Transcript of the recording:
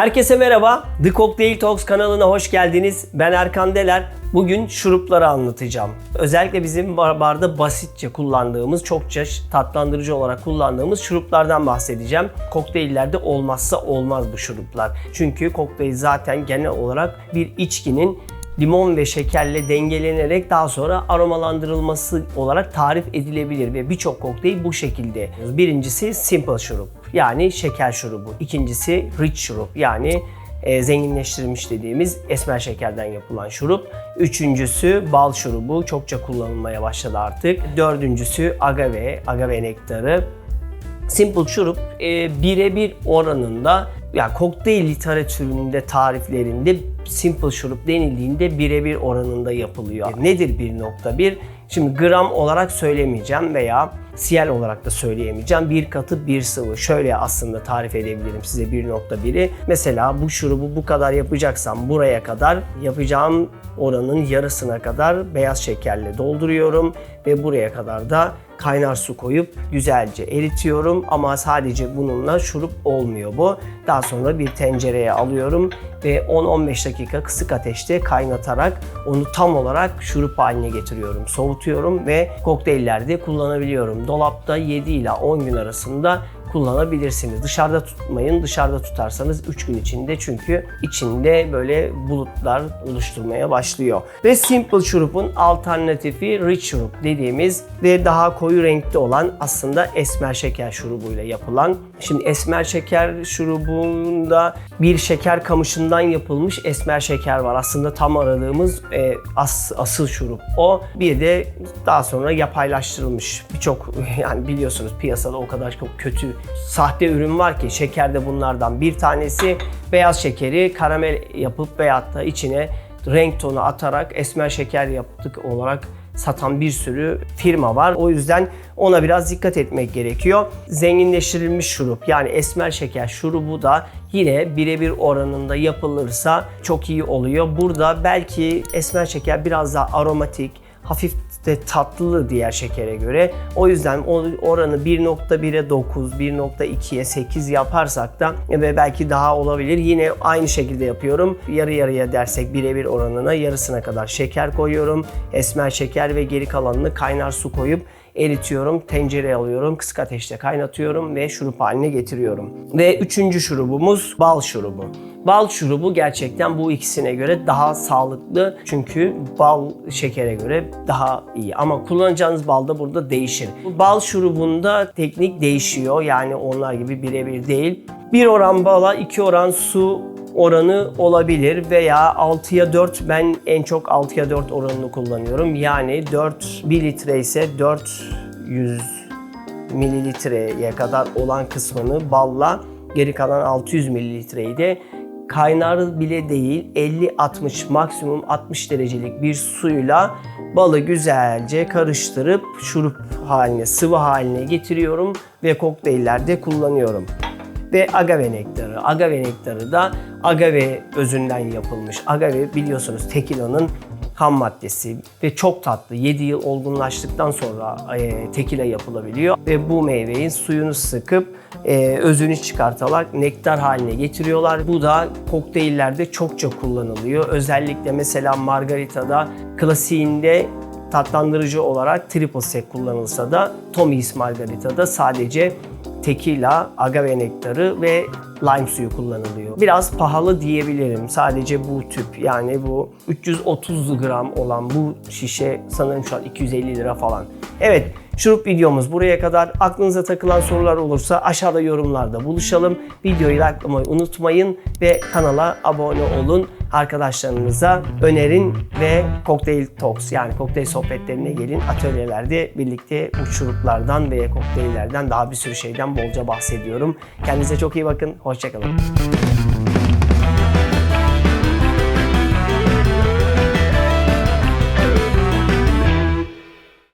Herkese merhaba. The Cocktail Talks kanalına hoş geldiniz. Ben Erkan Deler. Bugün şurupları anlatacağım. Özellikle bizim bar- barda basitçe kullandığımız, çokça tatlandırıcı olarak kullandığımız şuruplardan bahsedeceğim. Kokteyllerde olmazsa olmaz bu şuruplar. Çünkü kokteyl zaten genel olarak bir içkinin limon ve şekerle dengelenerek daha sonra aromalandırılması olarak tarif edilebilir ve birçok kokteyl bu şekilde. Birincisi simple şurup yani şeker şurubu. İkincisi rich şurup yani e, zenginleştirilmiş dediğimiz esmer şekerden yapılan şurup. Üçüncüsü bal şurubu çokça kullanılmaya başladı artık. Dördüncüsü agave, agave nektarı. Simple şurup e, birebir oranında ya kokteyl literatüründe tariflerinde simple şurup denildiğinde birebir oranında yapılıyor. Nedir 1.1? Şimdi gram olarak söylemeyeceğim veya CL olarak da söyleyemeyeceğim. Bir katı bir sıvı. Şöyle aslında tarif edebilirim size 1.1'i. Mesela bu şurubu bu kadar yapacaksam buraya kadar yapacağım oranın yarısına kadar beyaz şekerle dolduruyorum ve buraya kadar da kaynar su koyup güzelce eritiyorum ama sadece bununla şurup olmuyor bu. Daha sonra bir tencereye alıyorum ve 10-15 dakika kısık ateşte kaynatarak onu tam olarak şurup haline getiriyorum. Soğutuyorum ve kokteyllerde kullanabiliyorum. Dolapta 7 ile 10 gün arasında kullanabilirsiniz. Dışarıda tutmayın. Dışarıda tutarsanız 3 gün içinde çünkü içinde böyle bulutlar oluşturmaya başlıyor. Ve simple şurupun alternatifi rich şurup dediğimiz ve daha koyu renkte olan aslında esmer şeker şurubuyla yapılan. Şimdi esmer şeker şurubunda bir şeker kamışından yapılmış esmer şeker var. Aslında tam aradığımız e, as, asıl şurup o. Bir de daha sonra yapaylaştırılmış birçok yani biliyorsunuz piyasada o kadar çok kötü sahte ürün var ki şeker de bunlardan bir tanesi. Beyaz şekeri karamel yapıp veyahut da içine renk tonu atarak esmer şeker yaptık olarak satan bir sürü firma var. O yüzden ona biraz dikkat etmek gerekiyor. Zenginleştirilmiş şurup yani esmer şeker şurubu da yine birebir oranında yapılırsa çok iyi oluyor. Burada belki esmer şeker biraz daha aromatik, hafif de tatlı diğer şekere göre. O yüzden oranı 1.1'e 9, 1.2'ye 8 yaparsak da ve belki daha olabilir. Yine aynı şekilde yapıyorum. Yarı yarıya dersek birebir oranına yarısına kadar şeker koyuyorum. Esmer şeker ve geri kalanını kaynar su koyup eritiyorum, tencereye alıyorum, kısık ateşte kaynatıyorum ve şurup haline getiriyorum. Ve üçüncü şurubumuz bal şurubu. Bal şurubu gerçekten bu ikisine göre daha sağlıklı çünkü bal şekere göre daha iyi. Ama kullanacağınız bal da burada değişir. Bal şurubunda teknik değişiyor yani onlar gibi birebir değil. Bir oran bala, iki oran su oranı olabilir veya 6'ya 4 ben en çok 6'ya 4 oranını kullanıyorum. Yani 4 1 litre ise 400 mililitreye kadar olan kısmını balla geri kalan 600 mililitreyi de kaynar bile değil 50-60 maksimum 60 derecelik bir suyla balı güzelce karıştırıp şurup haline sıvı haline getiriyorum ve kokteyllerde kullanıyorum ve agave nektarı. Agave nektarı da agave özünden yapılmış. Agave biliyorsunuz tekila'nın ham maddesi ve çok tatlı. 7 yıl olgunlaştıktan sonra e, tekila yapılabiliyor ve bu meyvenin suyunu sıkıp e, özünü çıkartarak nektar haline getiriyorlar. Bu da kokteyllerde çokça kullanılıyor. Özellikle mesela margarita'da klasiğinde tatlandırıcı olarak triple sec kullanılsa da Tommy's Margarita'da sadece tekila, agave nektarı ve lime suyu kullanılıyor. Biraz pahalı diyebilirim. Sadece bu tüp yani bu 330 gram olan bu şişe sanırım şu an 250 lira falan. Evet şurup videomuz buraya kadar. Aklınıza takılan sorular olursa aşağıda yorumlarda buluşalım. Videoyu likelamayı unutmayın ve kanala abone olun. Arkadaşlarınıza önerin ve Cocktail Talks yani kokteyl sohbetlerine gelin. Atölyelerde birlikte bu şuruplardan ve kokteyllerden daha bir sürü şeyden bolca bahsediyorum. Kendinize çok iyi bakın. Hoşçakalın.